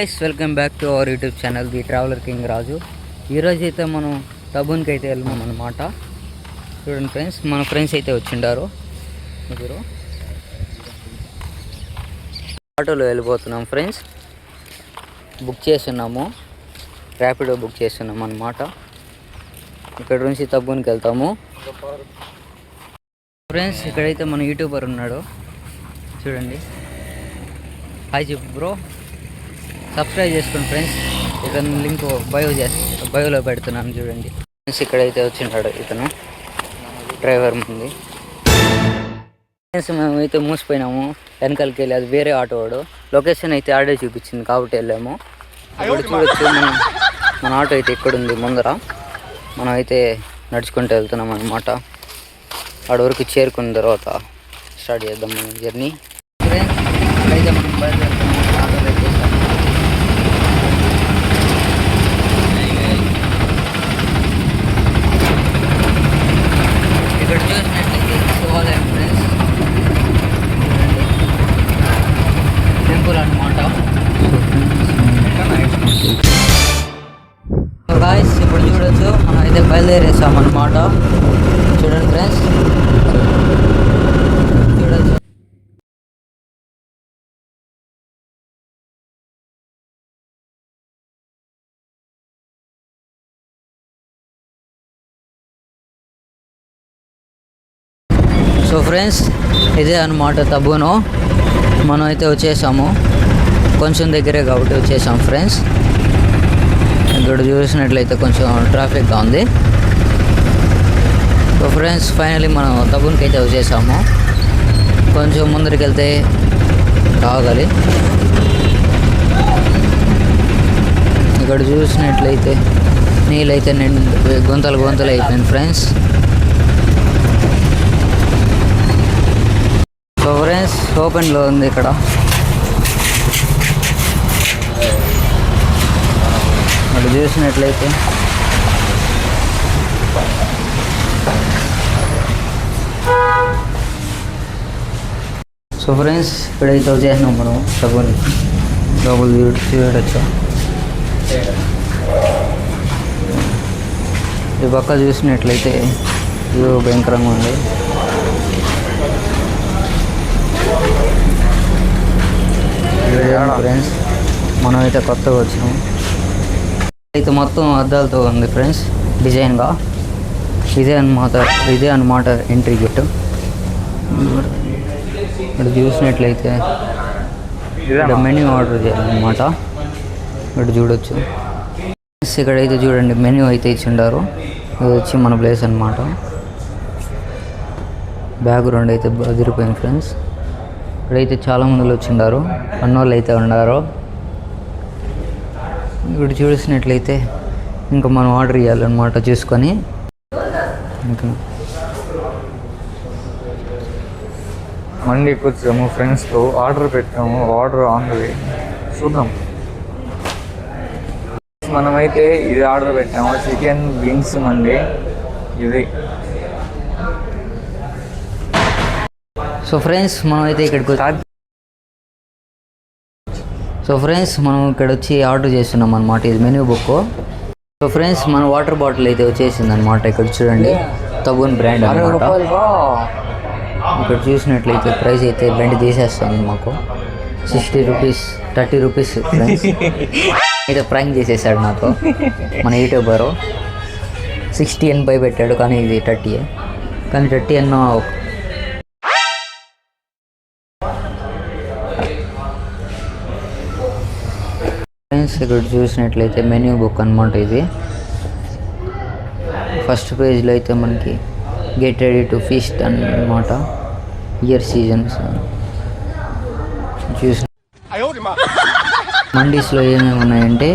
Guys welcome back to our YouTube channel the traveller king Raju ఈరోజు అయితే మనం టబున్కి అయితే వెళ్ళినాం అనమాట చూడండి ఫ్రెండ్స్ మన ఫ్రెండ్స్ అయితే వచ్చిండారు. ముగ్గురు ఆటోలో వెళ్ళిపోతున్నాం ఫ్రెండ్స్ బుక్ చేస్తున్నాము. ర్యాపిడో బుక్ చేస్తున్నాం అనమాట ఇక్కడ నుంచి తబ్బునికి వెళ్తాము. ఫ్రెండ్స్ ఇక్కడైతే మన యూట్యూబర్ ఉన్నాడు. చూడండి. హాయ్ చెప్పు బ్రో సబ్స్క్రైబ్ చేసుకోండి ఫ్రెండ్స్. ఇతను లింక్ బయో చేస్తా బయోలో పెడుతున్నాను చూడండి. ఫ్రెండ్స్ ఇక్కడైతే వచ్చింటాడు ఇతను. డ్రైవర్ ముందు ఫ్రెండ్స్ మేము అయితే మూసిపోయినాము. వెనకాలకి వెళ్ళి అది వేరే ఆటో వాడు. లొకేషన్ అయితే ఆడే చూపించింది కాబట్టి వెళ్ళాము. అప్పుడు చూడొచ్చు మనం మన ఆటో అయితే ఇక్కడ ఉంది ముందర. మనం అయితే నడుచుకుంటూ వెళ్తున్నాం అనమాట ఆడ వరకు చేరుకున్న తర్వాత స్టార్ట్ చేద్దాం మన జర్నీ. ఫ్రెండ్స్ ఇక్కడైతే మనం బయలుదేరుతాం ఆటోలో ఎక్కేసాము. ఇక్కడ చూసినట్లయితే శివాలయం ఫ్రెండ్స్ టెంపుల్ అనమాట గాయస్ ఇప్పుడు చూడొచ్చు మనం అయితే బయలుదేరేసామన్నమాట. చూడండి ఫ్రెండ్స్ సో ఫ్రెండ్స్ ఇదే అనమాట తబ్బును మనం అయితే వచ్చేసాము. కొంచెం దగ్గరే కాబట్టి వచ్చేసాం ఫ్రెండ్స్ ఇక్కడ చూసినట్లయితే కొంచెం ట్రాఫిక్గా ఉంది. సో ఫ్రెండ్స్ ఫైనలీ మనం తబ్బునికి అయితే వచ్చేసాము. కొంచెం ముందరికి వెళ్తే కావాలి ఇక్కడ చూసినట్లయితే నీళ్ళైతే నిండు గుంతలు గుంతలు అయిపోయింది ఫ్రెండ్స్ సో ఫ్రెండ్స్ ఓపెన్లో ఉంది ఇక్కడ. అటు చూసినట్లయితే. సో ఫ్రెండ్స్ ఇక్కడైతే వచ్చేసినాం మనం సబ్బుని లోపల చూడొచ్చు ఈ పక్క చూసినట్లయితే వ్యూ భయంకరంగా ఉంది. ఫ్రెండ్స్ మనం అయితే కొత్తగా వచ్చినాం. అయితే మొత్తం అద్దాలతో ఉంది ఫ్రెండ్స్ డిజైన్గా ఇదే అన్నమాట ఇదే అన్నమాట ఎంట్రీ గేట్ ఇక్కడ చూసినట్లయితే ఇక్కడ మెన్యూ ఆర్డర్ చేయాలన్నమాట. ఇక్కడ చూడొచ్చు. ఇక్కడైతే చూడండి మెన్యూ అయితే ఇచ్చిండారు. ఇది వచ్చి మన ప్లేస్ అన్నమాట. బ్యాక్గ్రౌండ్ అయితే అదిరిపోయింది ఫ్రెండ్స్ ఇక్కడైతే చాలా మందిలో వచ్చిండారు. అన్నోళ్ళు అయితే ఉన్నారు. ఇప్పుడు చూసినట్లయితే ఇంకా మనం ఆర్డర్ చేయాలన్నమాట చూసుకొని. ఇంకా మండీకి వచ్చాము ఫ్రెండ్స్తో ఆర్డర్ పెట్టాము ఆర్డర్ ఆన్ వే చూద్దాం. మనమైతే ఇది ఆర్డర్ పెట్టాము చికెన్ వింగ్స్ మండి. ఇది సో ఫ్రెండ్స్ మనం అయితే ఇక్కడికి వచ్చి- సో ఫ్రెండ్స్ మనం ఇక్కడ వచ్చి ఆర్డర్ చేస్తున్నాం అనమాట ఇది మెనూ బుక్. సో ఫ్రెండ్స్ మన వాటర్ బాటిల్ అయితే వచ్చేసింది అనమాట ఇక్కడ చూడండి తబూన్ బ్రాండ్ అనమాట ఇక్కడ చూసినట్లయితే ప్రైస్ అయితే బండి తీసేస్తుంది మాకు. Sixty rupees thirty rupees friends. అయితే ప్రాంక్ చేసేసాడు నాకు మన యూట్యూబరు. సిక్స్టీ ఎనభై పెట్టాడు కానీ ఇది థర్టీ కానీ థర్టీ ఎన్నో ఫ్రెండ్స్ ఇక్కడ చూసినట్లయితే మెన్యూ బుక్ అనమాట ఇది. ఫస్ట్ పేజ్లో అయితే మనకి గెట్ రెడీ టు ఫీస్ట్ అన్నమాట. ఇయర్ సీజన్స్ చూసి మండీస్లో ఏమేమి ఉన్నాయంటే?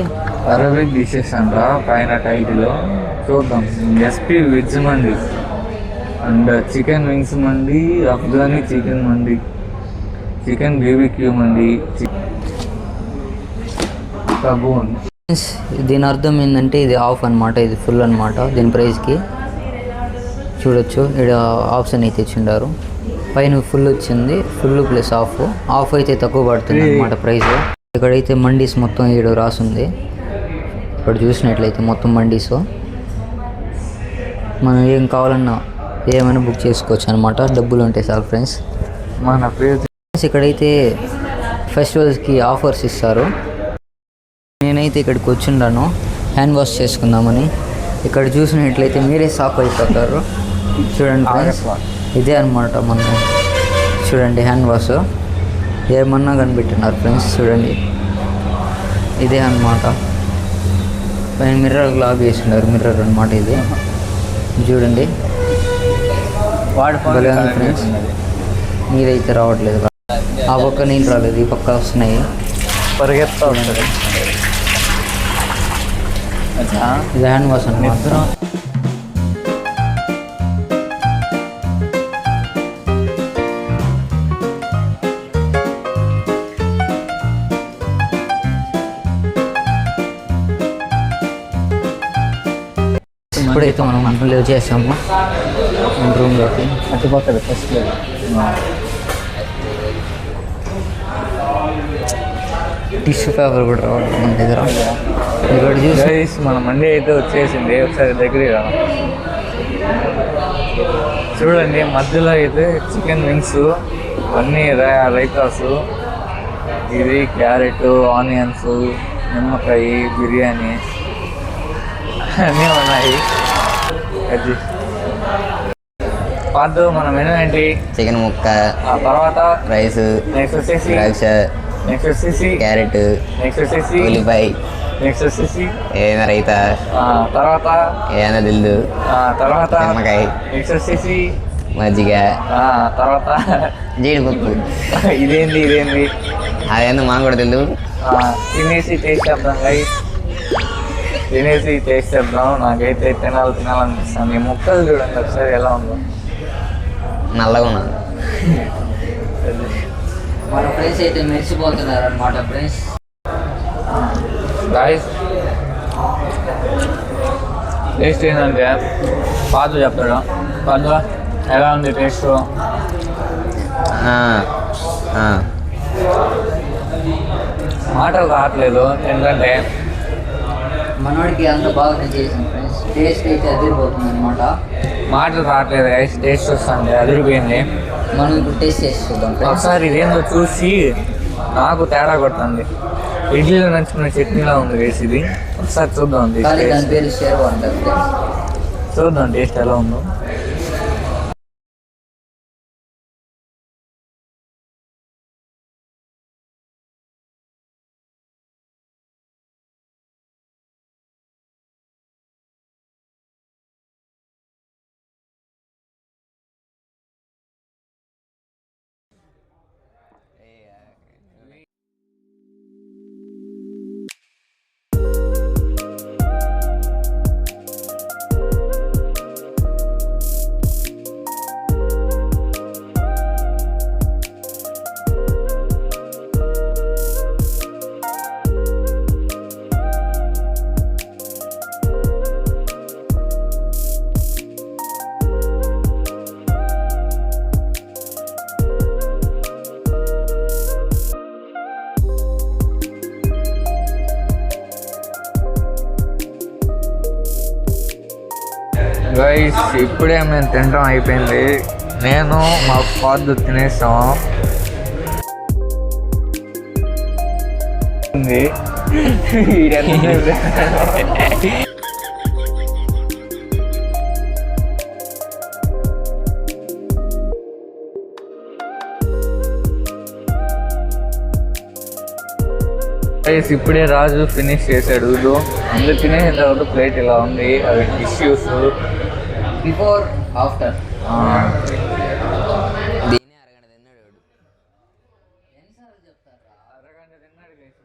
అరబిక్ డిషెస్ అంట పైన టైటిల్ చూద్దాం. SP veg mandi and chicken wings mandi Afghani chicken mandi chicken BBQ mandi దీని అర్థం ఏంటంటే ఇది ఆఫ్ అన్నమాట ఇది ఫుల్ అన్నమాట దీని ప్రైస్కి చూడొచ్చు ఇక్కడ ఆప్షన్ అయితే ఇచ్చిండారు. పైన ఫుల్ వచ్చింది ఫుల్ ప్లస్ ఆఫ్ ఆఫ్ అయితే తక్కువ పడుతుంది అనమాట ప్రైస్ ఇక్కడైతే మండీస్ మొత్తం ఏడు రాసుంది. ఇక్కడ చూసినట్లయితే మొత్తం మండీస్. మనం ఏం కావాలన్నా ఏమైనా బుక్ చేసుకోవచ్చు అనమాట డబ్బులు ఉంటాయి సార్ ఫ్రెండ్స్ మన ఫ్రెండ్స్ ఇక్కడైతే ఫెస్టివల్స్కి ఆఫర్స్ ఇస్తారు. నేనైతే ఇక్కడికి వచ్చిండాను హ్యాండ్ వాష్ చేసుకుందామని. ఇక్కడ చూసినట్లయితే మీరే షాక్ అయిపోతారు. చూడండి ఫ్రెండ్స్ ఇదే అనమాట మనం చూడండి హ్యాండ్ వాష్. ఏమన్నా కనిపెట్టినారు ఫ్రెండ్స్ చూడండి. ఇదే అనమాట పైన మిర్రర్ లాగ్ వేసినారు మిర్రర్ అనమాట ఇది. చూడండి. ఫ్రెండ్స్. నీరైతే రావట్లేదు. ఆ పక్క నీళ్ళు రాలేదు ఈ పక్క వస్తున్నాయి. పరిగెత్తా ఉంటుంది ఇది హ్యాండ్ వాష్ అనమాట ఇప్పుడైతే మనం లేవ్ చేసాము రూమ్లోకి అటుపక్కది ఫస్ట్ టిష్యూ పేపర్ కూడా రావాలి మన దగ్గర. ఇక్కడ చూసి. మన మండి అయితే వచ్చేసింది. ఒకసారి దగ్గరికి రా. చూడండి మధ్యలో అయితే చికెన్ వింగ్స్ అన్నీ రై- రైతాస్ ఇది క్యారెట్ ఆనియన్స్ నిమ్మకాయ బిర్యానీ అన్నీ ఉన్నాయి. అది. పాదు మన మెనూ ఏంటి? చికెన్ ముక్క ఆ తర్వాత రైస్ నెక్స్ట్ వచ్చేసి ద్రాక్ష నెక్స్ట్ వచ్చేసి క్యారెట్ నెక్స్ట్ వచ్చేసి ఉల్లిపాయ నెక్స్ట్ వచ్చేసి ఏదైనా రైత. తర్వాత ఏదైనా దిల్లు. తర్వాత నిమ్మకాయ. నెక్స్ట్ వచ్చేసి మజ్జిగ. తర్వాత జీడిపప్పు. ఇదేంది ఇదేంది? అదేందో మాకు కూడా ఆ, తినేసి టేస్ట్ చేద్దాం గైస్ తినేసి టేస్ట్ చేద్దాం. నాకైతే తినాలి తినాలనిపిస్తుంది. ముక్కలు చూడండి ఒకసారి ఎలా ఉందో. నల్లగా ఉన్నాను ఫ్రెండ్స్ అయితే మెరిసిపోతున్నారు అనమాట ఫ్రెండ్స్ టేస్ట్ ఏంటంటే పాదు చెప్తాడు. పాదు ఎలా ఉంది టేస్ట్ ఆ, ఆ. మాటలు రావట్లేదు ఎందుకంటే మనోడికి అంత బాగా చేసింది ఫ్రెండ్స్ టేస్ట్ అయితే అదిరిపోతుంది అనమాట మాటలు రావట్లేదు గైస్ టేస్ట్ వస్తుంది అదిరిపోయింది. మనం ఇప్పుడు టేస్ట్ చేసి చూద్దాం ఒకసారి ఇదేందో చూసి నాకు తేడా కొడుతుంది. ఇడ్లీలో నంచుకున్న చట్నీలా ఉంది వేసి ఇది. ఒకసారి చూద్దాం దాని. పేరు షేర్ అంటారు చూద్దాం టేస్ట్ ఎలా ఉందో. గైస్ ఇప్పుడే మేము తినడం అయిపోయింది. నేను మా ఫాదర్ తినేసాం. ఉంది. గైస్ ఇప్పుడే రాజు ఫినిష్ చేశాడు. ఇదో అందరు తినేసిన తర్వాత ప్లేట్ ఇలా ఉంది. అవి టిష్యూస్ బిఫోర్ ఆఫ్టర్ దీన్నే అరగంట తిన్నాడు వాడు. అరగంట తిన్నాడు గైస్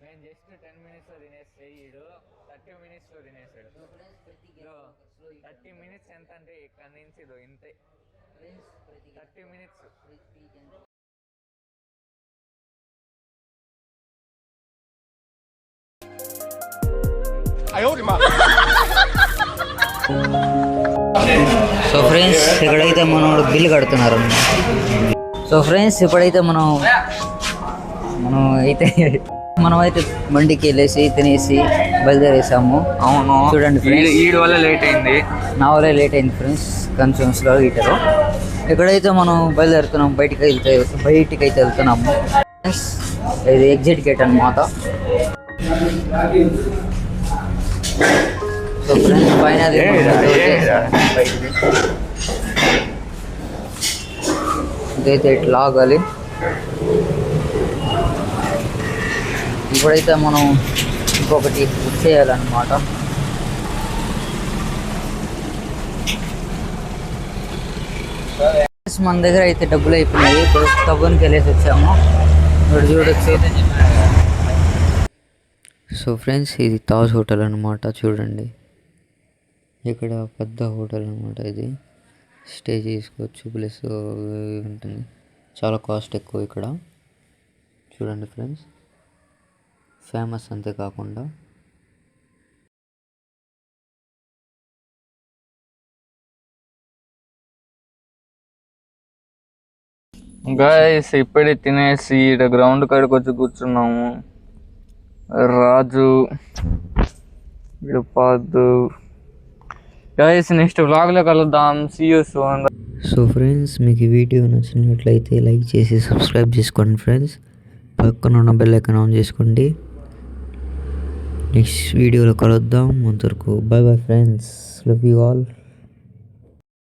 నేను జస్ట్ టెన్ మినిట్స్లో తినేస్తే ఈడు థర్టీ మినిట్స్లో తినేసాడు థర్టీ మినిట్స్ ఎంత అంటే ఇక్కడ నుంచి ఇదో ఇంతే థర్టీ మినిట్స్ సో ఫ్రెండ్స్ ఇక్కడైతే మనోడు బిల్ కడుతున్నారు? సో ఫ్రెండ్స్ ఇప్పుడైతే మనం మనం అయితే మనం అయితే బండికి వెళ్ళేసి తినేసి బయలుదేరేసాము. అవును. చూడండి. ఈడ వల్ల లేట్ అయింది. నా వల్లే లేట్ అయింది ఫ్రెండ్స్ కొంచెం స్లో హీటరు ఇక్కడైతే మనం బయలుదేరుతున్నాం బయటికి వెళ్తే బయటికి అయితే వెళ్తున్నాము. ఇది ఎగ్జిట్ గేట్ ఫ్రెండ్స్ పైన అది అయితే ఇదైతే ఇట్లా లాగాలి. ఇప్పుడైతే మనం ఇంకొకటి బుక్ చేయాలన్నమాట. మన దగ్గర అయితే డబ్బులు అయిపోయినాయి. ఇప్పుడు తవ్వనికి వెళ్ళేసి వచ్చాము. ఇప్పుడు చూడొచ్చు. సో ఫ్రెండ్స్ ఇది తాజ్ హోటల్ అనమాట చూడండి. ఇక్కడ పెద్ద హోటల్ అనమాట ఇది. స్టే చేసుకోవచ్చు. ప్లస్ ఉంటుంది చాలా కాస్ట్ ఎక్కువ ఇక్కడ. చూడండి ఫ్రెండ్స్. ఫేమస్ అంతే కాకుండా. గాయస్ ఇప్పుడే తినేసి ఇక్కడ గ్రౌండ్ కాడికి వచ్చి కూర్చున్నాము. రాజు పాదు. గాయస్ నెక్స్ట్ వ్లాగ్లో కలుద్దాం. See you soon so friends మీకు ఈ వీడియో నచ్చినట్లయితే లైక్ చేసి సబ్స్క్రైబ్ చేసుకోండి ఫ్రెండ్స్ పక్కన ఉన్న బెల్ ఐకాన్ ఆన్ చేసుకోండి. నెక్స్ట్ వీడియోలో కలుద్దాం. అంతవరకు bye bye friends love you all